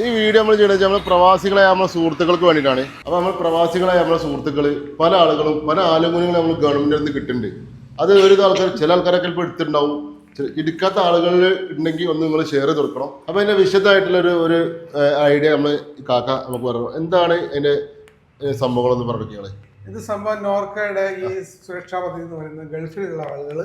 ഈ വീഡിയോ നമ്മൾ ചെയ്യുന്നത് നമ്മൾ പ്രവാസികളെ നമ്മുടെ സുഹൃത്തുക്കൾക്ക് വേണ്ടിയിട്ടാണ്. അപ്പോൾ നമ്മൾ പ്രവാസികളായ നമ്മുടെ സുഹൃത്തുക്കൾ പല ആളുകളും പല ആനുകൂല്യങ്ങളും നമ്മൾ ഗവൺമെന്റിൽ നിന്ന് കിട്ടുന്നുണ്ട് അത് ഒരു ആൾക്കാർ ചില ആൾക്കാരൊക്കെ ഇപ്പോൾ എടുത്തിട്ടുണ്ടാവും. ഇടുക്കാത്ത എടുക്കാത്ത ആളുകളിൽ ഉണ്ടെങ്കിൽ ഒന്ന് നിങ്ങൾ ഷെയർ ചെയ്ത് കൊടുക്കണം അപ്പോൾ അതിന്റെ വിശദമായിട്ടുള്ള ഒരു ഐഡിയ നമ്മൾ കാക്ക നമുക്ക് പറഞ്ഞു എന്താണ് അതിന്റെ സംഭവങ്ങളെന്ന് പറഞ്ഞു ഇത് സംഭവം നോർക്കയുടെ ഈ സുരക്ഷാ പദ്ധതി എന്ന് പറയുന്നത് ഗൾഫിലുള്ള ആളുകൾ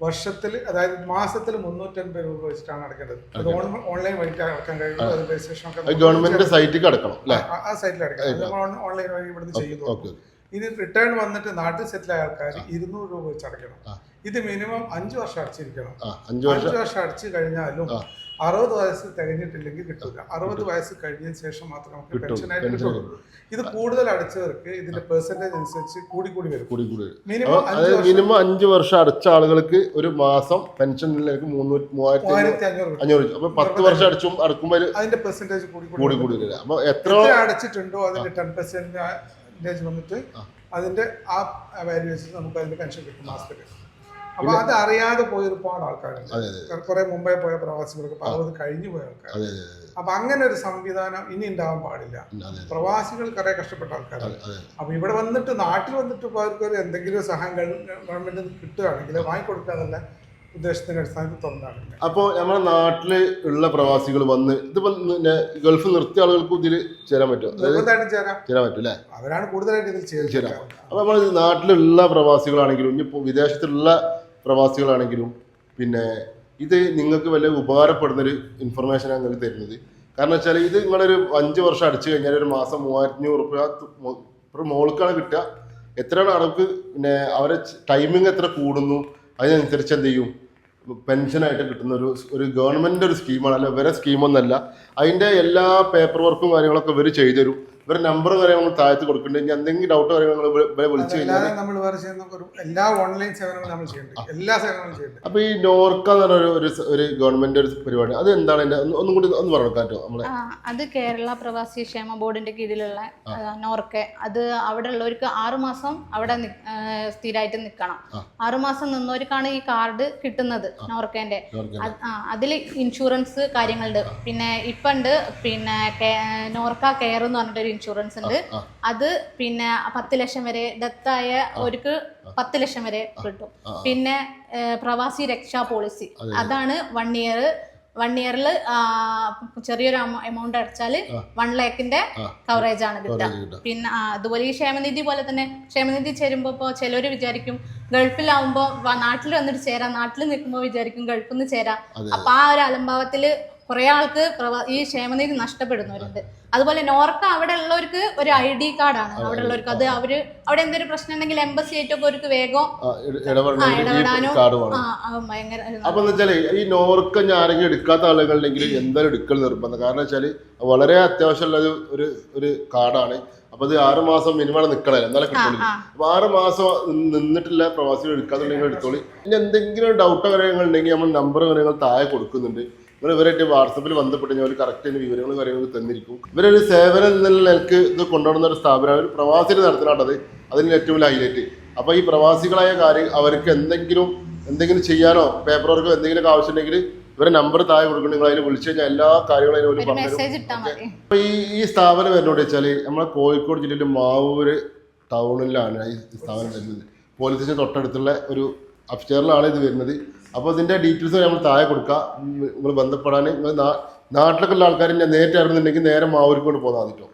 വർഷത്തിൽ അതായത് മാസത്തിൽ മുന്നൂറ്റൻപത് രൂപ വെച്ചിട്ടാണ് അടക്കേണ്ടത് അത് ഓൺലൈൻ വഴി അടക്കാൻ കഴിയുള്ളൂ അത് രജിസ്ട്രേഷൻ ഒക്കെ അത് ഗവൺമെന്റിന്റെ സൈറ്റിൽ അടക്കണം ആ- സൈറ്റിൽ അടക്കണം നമ്മൾ ഓൺലൈൻ വഴി ഇവിടുന്ന് ചെയ്യുന്നു ഇനി റിട്ടേൺ വന്നിട്ട് നാട്ടിൽ സെറ്റിൽ ആയ ആൾക്കാർ ഇരുന്നൂറ് രൂപ വെച്ച് അടയ്ക്കണം. ഇത് മിനിമം അഞ്ചു വർഷം അടച്ചിരിക്കണം. അഞ്ചു വർഷം. അടച്ചു കഴിഞ്ഞാലും. അറുപത് വയസ്സ് തികഞ്ഞിട്ടില്ലെങ്കിൽ കിട്ടില്ല അറുപത് വയസ്സ് കഴിഞ്ഞതിന് ശേഷം മാത്രമേ നമുക്ക്. പെൻഷനായിട്ട് കിട്ടുള്ളൂ. ഇത് കൂടുതൽ അടച്ചവർക്ക് ഇതിന്റെ പെർസെന്റേജ് അനുസരിച്ച് കൂടി കൂടി വരും. കൂടി കൂടി. മിനിമം അഞ്ച് വർഷം. മിനിമം അഞ്ച് വർഷം അടച്ച ആളുകൾക്ക് ഒരു മാസം പെൻഷൻ മൂവായിരത്തി അഞ്ഞൂറ് അപ്പൊ പത്ത് വർഷം അടച്ചും അടക്കുമ്പോൾ അതിന്റെ പെർസെന്റേജ് കൂടി കൂടി കൂടി അപ്പൊ എത്ര അടച്ചിട്ടുണ്ടോ അതിന്റെ ടെൻ പെർസെന്റേജ് വന്നിട്ട് അതിന്റെ ആ വാല്യൂ വെച്ചിട്ട് നമുക്ക് അതിന്റെ പെൻഷൻ കിട്ടും മാസത്തിൽ അപ്പൊ അത് അറിയാതെ പോയ ഒരുപാട് ആൾക്കാരുണ്ട് കുറെ മുമ്പേ പോയ പ്രവാസികൾക്ക് അറുപത് കഴിഞ്ഞു പോയ ആൾക്കാർ അപ്പൊ അങ്ങനെ ഒരു സംവിധാനം ഇനി ഉണ്ടാവാൻ പാടില്ല. പ്രവാസികൾ കുറെ കഷ്ടപ്പെട്ട ആൾക്കാരാണ്. അപ്പൊ ഇവിടെ വന്നിട്ട് നാട്ടിൽ വന്നിട്ട് ഇപ്പൊ അവർക്ക് ഒരു എന്തെങ്കിലും സഹായം ഗവൺമെന്റ് കിട്ടുകയാണെങ്കിൽ വാങ്ങിക്കൊടുക്കാതല്ല ഉദ്ദേശത്തിന്റെ അടിസ്ഥാനത്തിൽ തുറന്നാണ്. അപ്പോൾ നമ്മുടെ നാട്ടിൽ ഉള്ള പ്രവാസികൾ വന്ന് ഇതിപ്പോ ഗൾഫ് നിർത്തിയ ആളുകൾക്ക് ഇതിൽ ചേരാൻ പറ്റും ചേരാൻ പറ്റും അല്ലേ? അവരാണ് കൂടുതലായിട്ട് ഇതിൽ ചേരാം. അപ്പൊ നമ്മൾ നാട്ടിലുള്ള പ്രവാസികളാണെങ്കിലും ഇനിയിപ്പോ വിദേശത്തുള്ള പ്രവാസികളാണെങ്കിലും പിന്നെ ഇത് നിങ്ങൾക്ക് വലിയ ഉപകാരപ്പെടുന്നൊരു ഇൻഫർമേഷൻ നിങ്ങൾക്ക് തരുന്നത്. കാരണം വെച്ചാൽ ഇത് നിങ്ങളൊരു അഞ്ച് വർഷം അടിച്ചു കഴിഞ്ഞാൽ ഒരു മാസം മൂവായിരത്തഞ്ഞൂറ് റുപ്യ ഒരു മോൾക്കാണ് കിട്ടുക. എത്രയാണ് അവർക്ക് പിന്നെ അവരെ ടൈമിങ് എത്ര കൂടുന്നു? അതിനനുസരിച്ച് എന്ത് ചെയ്യും? പെൻഷനായിട്ട് കിട്ടുന്ന ഒരു ഒരു ഗവൺമെന്റ് ഒരു സ്കീമാണ് അല്ല വേറെ സ്കീമൊന്നല്ല അതിന്റെ എല്ലാ പേപ്പർ വർക്കും കാര്യങ്ങളൊക്കെ ഇവർ ചെയ്തുതരും. ഇവരുടെ നമ്പർ കാര്യങ്ങൾ നമ്മൾ കൊടുക്കുന്നുണ്ട് ഇനി എന്തെങ്കിലും ഡൗട്ട് വരെ നമ്മൾ ഇവരെ വിളിച്ചു കഴിഞ്ഞാൽ അല്ലാതെ നമ്മൾ വേറെ ചെയ്യുന്ന ഒരു എല്ലാ ഓൺലൈൻ സേവനങ്ങളും നമ്മൾ ചെയ്യുന്നുണ്ട് എല്ലാ സേവനങ്ങളും ചെയ്യുന്നുണ്ട് അപ്പൊ ഈ നോർക്ക എന്ന് പറഞ്ഞ ഒരു- ഒരു സ- ഒരു ഗവൺമെന്റ് ഒരു പരിപാടി അത് എന്താണ് അതിന്റെ ഒന്ന് ഒന്നും കൂടി ഒന്ന് പറഞ്ഞു കേട്ടോ നമ്മളെ? ആ, അത് കേരള പ്രവാസി ക്ഷേമ ബോർഡിന്റെ കീഴിലുള്ള ആ, നോർക്കെ. അത് അവിടെ ഉള്ളവർക്ക് ആറുമാസം അവിടെ നി- ആ, സ്ഥിരമായിട്ട് നിൽക്കണം. ആറുമാസം നിന്നവർക്കാണ് ഈ കാർഡ് കിട്ടുന്നത് നോർക്കേന്റെ. നോർക്ക അതിൽ ഇൻഷുറൻസ് കാര്യങ്ങളുണ്ട്. പിന്നെ ഇപ്പം ഉണ്ട് പിന്നെ കെ- നോർക്ക കെയർ എന്ന് പറഞ്ഞിട്ടൊരു ഇൻഷുറൻസ് ഉണ്ട്. അത് പിന്നെ പത്ത് ലക്ഷം വരെ ഡെത്തായ ഒരുക്ക് പത്ത് ലക്ഷം വരെ കിട്ടും. പിന്നെ പ്രവാസി രക്ഷാ പോളിസി അതാണ് വൺ ഇയർ വൺ ഇയറിൽ ചെറിയൊരു എമൗണ്ട് അടച്ചാൽ. വൺ ലാക്കിന്റെ കവറേജ് ആണ് കിട്ടുക. പിന്നെ അതുപോലെ ഈ ക്ഷേമനിധി പോലെ തന്നെ ക്ഷേമനിധി ചേരുമ്പോൾ ഇപ്പോൾ ചിലർ വിചാരിക്കും ഗൾഫിലാവുമ്പോൾ നാട്ടിൽ വന്നിട്ട് ചേരാം നാട്ടിൽ നിൽക്കുമ്പോൾ വിചാരിക്കും ഗൾഫിൽ നിന്ന് ചേരാം. അപ്പൊ ആ ഒരു അലംഭാവത്തിൽ കുറെ ആൾക്ക് ഈ ക്ഷേമനിധി നഷ്ടപ്പെടുന്നവരുണ്ട്. അതുപോലെ നോർക്ക അവിടെ ഉള്ളവർക്ക് ഒരു ഐ ഡി കാർഡാണ്. അവിടെ ഉള്ളവർക്ക് അത് അവർ അവിടെ എന്തൊരു പ്രശ്നം ഉണ്ടെങ്കിൽ എംബസി ആയിട്ടൊക്കെ അവർക്ക് വേഗം ഇടപെടാനോ ഭയങ്കര അപ്പൊ എന്താ വെച്ചാൽ ഈ നോർക്ക ഞാൻ ആരെങ്കിലും എടുക്കാത്ത ആളുകളുണ്ടെങ്കിൽ എന്തായാലും എടുക്കൽ നിർബന്ധം? കാരണം വെച്ചാൽ വളരെ അത്യാവശ്യമുള്ള ഒരു ഒരു കാർഡാണ്. അപ്പൊ അത് ആറ് മാസം മിനിമം നിക്കണേ എന്നാലും കിട്ടുള്ളൂ. അപ്പൊ ആറ് മാസം നിന്ന് നിന്നിട്ടില്ല പ്രവാസികൾ എടുക്കാത്തുണ്ടെങ്കിൽ എടുത്തോളി. ഇനി എന്തെങ്കിലും ഡൗട്ടോ കാര്യങ്ങൾ ഉണ്ടെങ്കിൽ നമ്മൾ നമ്പർ കാര്യങ്ങൾ താഴെ കൊടുക്കുന്നുണ്ട്. നിങ്ങൾ ഇവരായിട്ട് വാട്സപ്പിൽ ബന്ധപ്പെട്ട് ഞാൻ കറക്റ്റ് വിവരങ്ങൾ കാര്യങ്ങൾ തന്നിരിക്കും. ഇവരൊരു സേവനം എന്നുള്ള നിലയ്ക്ക് ഇത് കൊണ്ടുവരുന്ന ഒരു സ്ഥാപനമാണ്. ഒരു പ്രവാസികൾ നടത്തിനാട്ടത് അതിന് ഏറ്റവും വലിയ ഹൈലൈറ്റ് അപ്പൊ ഈ പ്രവാസികളായ കാര്യം അവർക്ക് എന്തെങ്കിലും എന്തെങ്കിലും ചെയ്യാനോ പേപ്പർ വർക്കോ എന്തെങ്കിലും ആവശ്യമുണ്ടെങ്കിൽ ഇവരെ നമ്പർ താഴെ കൊടുക്കണം നിങ്ങൾ അതിൽ വിളിച്ചു കഴിഞ്ഞാൽ എല്ലാ കാര്യങ്ങളും അതിന് ഒരു പറഞ്ഞു അപ്പൊ ഈ ഈ സ്ഥാപനം വരുന്നോട് വെച്ചാൽ നമ്മളെ കോഴിക്കോട് ജില്ലയിലെ മാവൂര് ടൗണിലാണ് ഈ സ്ഥാപനം വരുന്നത്. പോലീസ് സ്റ്റേഷൻ തൊട്ടടുത്തുള്ള ഒരു അഫ്ചേറിലാണ് ഇത് വരുന്നത്. അപ്പോൾ ഇതിന്റെ ഡീറ്റെയിൽസ് നമ്മൾ താഴെ കൊടുക്കുക നിങ്ങൾ ബന്ധപ്പെടാൻ നിങ്ങൾ നാട്ടിലൊക്കെ ഉള്ള ആൾക്കാർ നേരിട്ട് അറിയുന്നുണ്ടെങ്കിൽ നേരെ മാവൂർക്ക് കൊണ്ട് പോകാൻ മതിട്ടോ